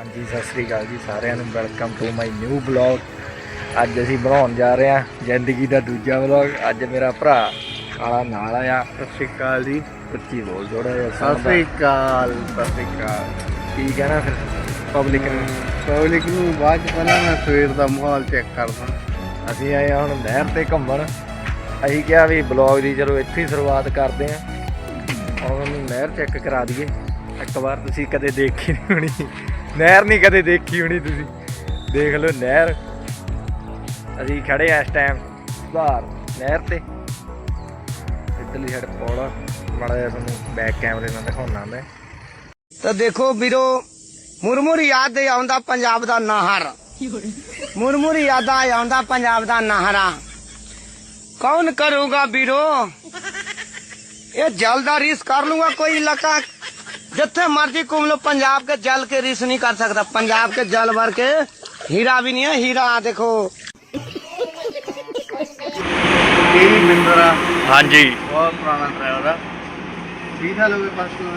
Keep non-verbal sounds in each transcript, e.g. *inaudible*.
ਹਾਂਜੀ ਸਤਿ ਸ੍ਰੀ ਅਕਾਲ ਜੀ ਸਾਰਿਆਂ ਨੂੰ। Welcome to my new blog ਅੱਜ ਅਸੀਂ ਬਣਾਉਣ ਜਾ ਰਹੇ ਹਾਂ ਜ਼ਿੰਦਗੀ ਦਾ ਦੂਜਾ ਬਲੌਗ ਅੱਜ ਮੇਰਾ ਭਰਾ ਕਾਲਾ ਨਾਲ ਆਇਆ। ਸਤਿ ਸ਼੍ਰੀ ਅਕਾਲ ਜੀ। ਉੱਚੀ ਬੋਲ ਥੋੜਾ ਜਿਹਾ ਸਤਿ ਸ਼੍ਰੀ ਅਕਾਲ ਸਤਿ ਸ੍ਰੀ ਅਕਾਲ। ਕੀ ਕਹਿਣਾ ਫਿਰ? ਪਬਲਿਕ ਨੂੰ। ਪਬਲਿਕ ਨੂੰ ਬਾਅਦ ਚ ਪਹਿਲਾਂ ਮੈਂ ਸਵੇਰ ਦਾ ਮਾਹੌਲ ਚੈੱਕ ਕਰਦਾ। ਅਸੀਂ ਆਏ ਹਾਂ ਹੁਣ ਨਹਿਰ ਤੇ ਘੁੰਮਣ। ਅਸੀਂ ਕਿਹਾ ਵੀ ਬਲੌਗ ਦੀ ਚਲੋ ਇੱਥੇ ਹੀ ਸ਼ੁਰੂਆਤ ਕਰਦੇ ਹਾਂ। ਹੁਣ ਉਹਨੂੰ ਨਹਿਰ ਚੈੱਕ ਕਰਾ ਦਈਏ। ਇੱਕ ਵਾਰ ਤੁਸੀਂ ਕਦੇ ਦੇਖੀ ਨਹੀਂ ਹੋਣੀ। ਨਹਿਰ ਨਹੀਂ ਕਦੇ ਦੇਖੀ ਹੋਣੀ ਤੁਸੀਂ। ਦੇਖ ਲਓ ਨਹਿਰ। ਅਸੀਂ ਖੜੇ ਆ ਇਸ ਟਾਈਮ ਸੁਧਾਰ ਨਹਿਰ ਤੇ। ਇੱਧਰਲੀ ਸਾਈਡ ਪੌੜਾ। ਮਾੜਾ ਜਿਹਾ ਤੁਹਾਨੂੰ ਬੈਕ ਕੈਮਰੇ ਨਾਲ ਦਿਖਾਉਣਾ ਮੈਂ। ਤਾਂ ਦੇਖੋ ਵੀਰੋ, ਮੁਰਮੁਰ ਯਾਦ ਆਉਂਦਾ ਪੰਜਾਬ ਦਾ ਨਹਰ। ਮੁਰਮੁਰ ਯਾਦਾਂ ਆਉਂਦਾ ਪੰਜਾਬ ਦਾ ਨਹਰਾ। ਕੌਣ ਕਰੂਗਾ ਵੀਰੋ? ਇਹ ਜਲ ਦਾ ਰੀਸ ਕਰ ਲੂੰਗਾ ਕੋਈ ਇਲਾਕਾ। ਜਿੱਥੇ ਮਰਜੀ ਘੁੰਮ ਲੋ ਪੰਜਾਬ के जल के रीस नहीं कर सकता पंजाब के जल भर के हीरा भी नहीं है हीरा देखो ਇਹ ਵੀ ਮਿੰਦਰਾ ਹਾਂਜੀ ਬਹੁਤ ਪੁਰਾਣਾ ਡਰਾਈਵਰ ਆ 20 ਸਾਲ ਹੋ ਗਏ ਪਾਸ ਨੂੰ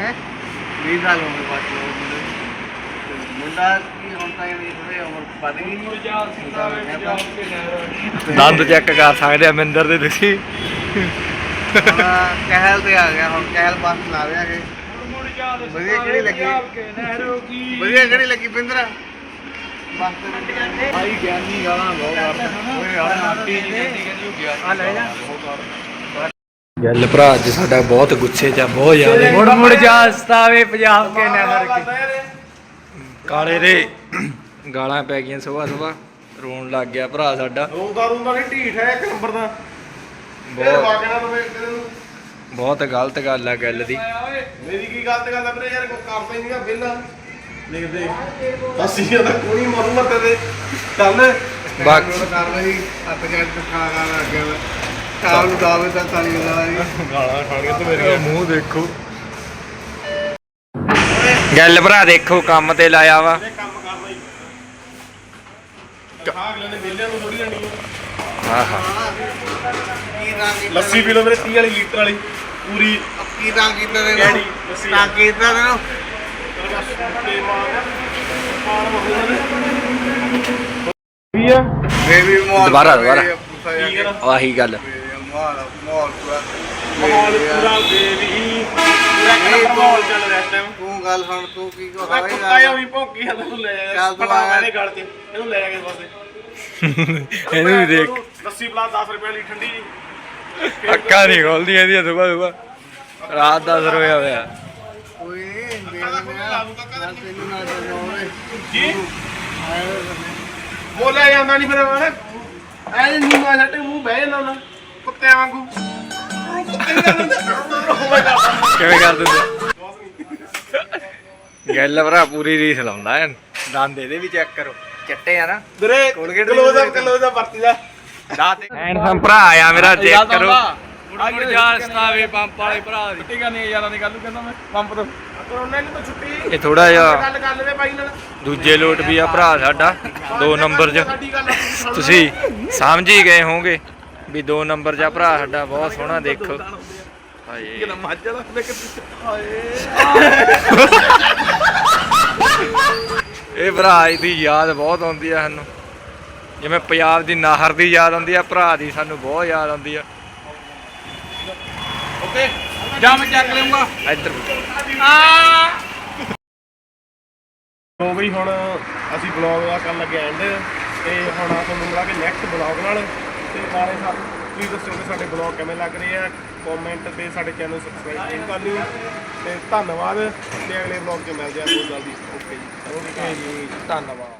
ਹੈ 20 ਸਾਲ ਹੋ ਗਏ ਪਾਸ ਨੂੰ ਮੁੰਡਾ ਕੀ ਹੁਣ ਤਾਂ ਇਹ ਥੋੜੇ ਉਮਰ ਵੱਧ ਗਈ ਦੰਦ ਚੈੱਕ ਕਰ ਸਕਦੇ ਆ ਮਿੰਦਰ ਦੇ ਤੁਸੀਂ ਹੁਣ ਕਹਿਲ ਤੇ ਆ ਗਿਆ ਹੁਣ ਕਹਿਲ ਪਾਸ ਲਾ ਕਿ ਵਧੀਆ ਕਿਹੜੀ ਲੱਗੀ? ਵਧੀਆ ਕਿਹੜੀ ਲੱਗੀ ਪਿੰਦਰਾ ਬਸ ਤੇ ਆਈ ਗਿਆਨੀ ਗਾਲਾਂ ਬਹੁਤ ਓਏ ਯਾਰ ਆਂਟੀ ਜੀ ਕਹਿੰਦੀ ਕਹਿੰਦੀ ਆ ਲੈ ਜਾ ਗੱਲ ਭਰਾ ਅੱਜ ਸਾਡਾ ਬਹੁਤ ਗੁੱਸੇ ਚ ਆ ਬਹੁਤ ਜ਼ਿਆਦਾ। ਮੁੜ ਮੁੜ ਜਾ ਸਤਾਵੇ ਪੰਜਾਬ ਕੇ ਨਹਿਰ ਕੇ। ਕਾਲੇ ਦੇ ਗਾਲਾਂ ਪੈ ਗਈਆਂ ਸਵੇਰ ਸਵੇਰ। ਰੋਣ ਲੱਗ ਗਿਆ ਭਰਾ ਸਾਡਾ। ਰੋਂਦਾ ਰੋਂਦਾ ਨਹੀਂ ਢੀਠ ਹੈ ਇੱਕ ਨੰਬਰ ਦਾ। ਬਹੁਤ ਤਾਂ ਨੂੰ ਗਲਤ ਗੱਲ ਆ ਗੱਲ ਦੀ। ਮੇਰੀ ਕੀ ਗਲਤ ਗੱਲ ਆ ਵੀਰੇ ਯਾਰ ਕੋਈ ਕਰਦਾ ਹੀ ਨਹੀਂਗਾ ਵਿਹਲਾ। ਲਿਖਦੇ ਅਸੀਂ ਇਹਦਾ ਕੋਈ ਮਰੂਗਾ ਤੇਰੇ ਚੱਲ। ਬਾਕੀ- ਕਰ ਲਈ ਹੱਥ ਜੜ ਤੇ ਖਾ ਖਾ ਲੱਗ ਗਿਆ ਕਾਲ ਨੂੰ ਦਾਵੇ ਤਾਂ ਤਾਲੀ ਵਾਲਾ ਜੀ ਗਾਲਾਂ ਖਾ ਕੇ ਤੇ ਇਹਦਾ ਮੂੰਹ ਦੇਖੋ। ਗੱਲ ਭਰਾ ਦੇਖੋ ਕੰਮ ਤੇ ਲਾਇਆ ਵਾ। ਕੰਮ ਅਗਲੇ ਨੇ ਨੂੰ ਥੋੜੀ ਲੈਣੀ ਕੀ ਲੱਸੀ ਪੀ ਲਓ ਵੀਰੇ 30 ਵਾਲੀ ਲੀਟਰ ਵਾਲੀ ਪੂਰੀ। ਕੀ ਰੰਗ ਕੀਤਾ ਦੇ ਕਿਹੜੀ ਲੱਸੀ ਰੰਗ ਕੀਤਾ ਦੇ ਵੀ ਆ ਬੇਬੀ ਮੋਲ ਦੁਬਾਰਾ, ਦੁਬਾਰਾ। ਆਹੀ ਗੱਲ। ਮੋਲ ਮੋਲ ਪੂਰਾ ਮਾਹੌਲ ਪੂਰਾ ਬੇਬੀ ਇੱਕ ਮਾਹੌਲ ਚੱਲ ਰਿਹਾ ਇਸ ਟਾਈਮ ਤੂੰ ਗੱਲ ਸੁਣ ਤੂੰ ਕੀ ਕੋ ਮੈਂ ਕੁੱਤਾ ਹੀ ਹੋਈ ਭੌਂਕੀ ਜਾਂਦਾ ਤੂੰ ਲੈ ਜਾ ਚੱਲ ਤੂੰ ਫੜਾ ਆਇਆ। ਮੇਰੇ ਗਲ ਤੇ ਇਹਨੂੰ ਲੈ ਜਾ ਕੇ ਪਾਸੇ *laughs* ਇਹਨੂੰ ਵੀ ਦੇਖ। ਲੱਸੀ ਪਲਾ 10 ਰੁਪਏ ਵਾਲੀ ਠੰਡੀ ਜੀ। ਅੱਖਾਂ ਨਹੀਂ ਖੋਲਦੀਆਂ ਇਹਦੀਆਂ ਸੁਬਾ ਸੁਬਾ ਰਾਤ ਦਾ ਸਰ ਹੋਇਆ ਹੋਇਆ ਕੋਈ ਨਹੀਂ ਦੇ ਆ ਚੱਲ ਤੈਨੂੰ ਨਾ ਜਾਉਣੇ ਜੀ? ਬੋਲਿਆ ਜਾਂਦਾ ਨਹੀਂ ਫਿਰ ਮੈਂ ਐ ਨਹੀਂ ਮੂੰਹ ਛੱਟੇ ਮੂੰਹ ਬਹਿ ਜਾਂਦਾ ਉਹਨਾਂ ਕੁੱਤਿਆਂ ਵਾਂਗੂ। ਕਿਵੇਂ ਕਰ ਦਿੰਦੇ ਗੱਲ ਭਰਾ ਪੂਰੀ ਰੀਸ ਲਾਉਂਦਾ ਐ ਦੰਦ ਇਹਦੇ ਵੀ ਚੈੱਕ ਕਰੋ। ਚਿੱਟੇ ਆ ਨਾ। ਵੀਰੇ Colgate close up close up ਵਰਤੀ ਜਾ। ਦਾਤ ਹੈਂਡਸਮ ਭਰਾ ਆਇਆ ਮੇਰਾ ਚੈੱਕ ਕਰੋ। ਅਗਰ ਜਾਲ ਸਤਾਵੇ ਪੰਪ ਵਾਲੇ ਭਰਾ ਦੀ। ਠੀਕ ਨਹੀਂ ਯਾਰਾਂ ਦੀ ਗੱਲ ਨੂੰ ਕਹਿੰਦਾ ਮੈਂ ਪੰਪ ਤੋਂ। ਉਹਨਾਂ ਨੇ ਤਾਂ ਛੁੱਟੀ। ਇਹ ਥੋੜਾ ਜਿਹਾ ਗੱਲ ਕਰ ਲੈਵੇ ਬਾਈ ਨਾਲ। ਦੂਜੇ ਲੋਟ ਵੀ ਆ ਭਰਾ ਸਾਡਾ। ਦੋ ਨੰਬਰ 'ਚ। ਤੁਸੀਂ ਸਮਝ ਹੀ ਗਏ ਹੋਵੋਗੇ। ਵੀ ਦੋ ਨੰਬਰ ਆ ਭਰਾ ਸਾਡਾ ਬਹੁਤ ਸੋਹਣਾ ਦੇਖੋ। ਹਾਏ। ਕਿਹਦਾ ਮੱਝ ਵਾਲਾ ਮੈਂ ਕਿ ਹਾਏ। ਇਹ ਭਰਾ ਦੀ ਯਾਦ ਬਹੁਤ ਆਉਂਦੀ ਆ ਸਾਨੂੰ। ਜਿਵੇਂ ਪੰਜਾਬ ਦੀ ਨਾਹਰ ਦੀ ਯਾਦ ਆਉਂਦੀ ਆ ਭਰਾ ਦੀ ਸਾਨੂੰ ਬਹੁਤ ਯਾਦ ਆਉਂਦੀ ਆ। ਓਕੇ ਜਾ ਮੈਂ ਚੱਕ ਲਊਂਗਾ ਇੱਧਰ। ਹੋ ਗਈ ਹੁਣ ਅਸੀਂ ਬਲੌਗ ਦਾ ਕਰਨ ਲੱਗੇ ਐਂਡ ਤੇ ਹੁਣ ਆ ਤੁਹਾਨੂੰ ਮਿਲਾਂਗੇ ਨੈਕਸਟ ਬਲੌਗ ਨਾਲ। ਤੇ ਨਾਲੇ ਸਾ ਤੁਸੀਂ ਦੱਸਿਓ ਕਿ ਸਾਡੇ ਬਲੌਗ ਕਿਵੇਂ ਲੱਗ ਰਹੇ ਆ ਕਮੈਂਟ ਤੇ ਸਾਡੇ ਚੈਨਲ ਨੂੰ ਸਬਸਕ੍ਰਾਈਬ ਕਰ ਲਿਓ। ਤੇ ਧੰਨਵਾਦ, ਤੇ ਅਗਲੇ ਬਲੌਗ 'ਚ ਮਿਲਦੇ ਆ ਬਹੁਤ ਜਲਦੀ। ਓਕੇ ਜੀ ਓਕੇ ਜੀ, ਧੰਨਵਾਦ।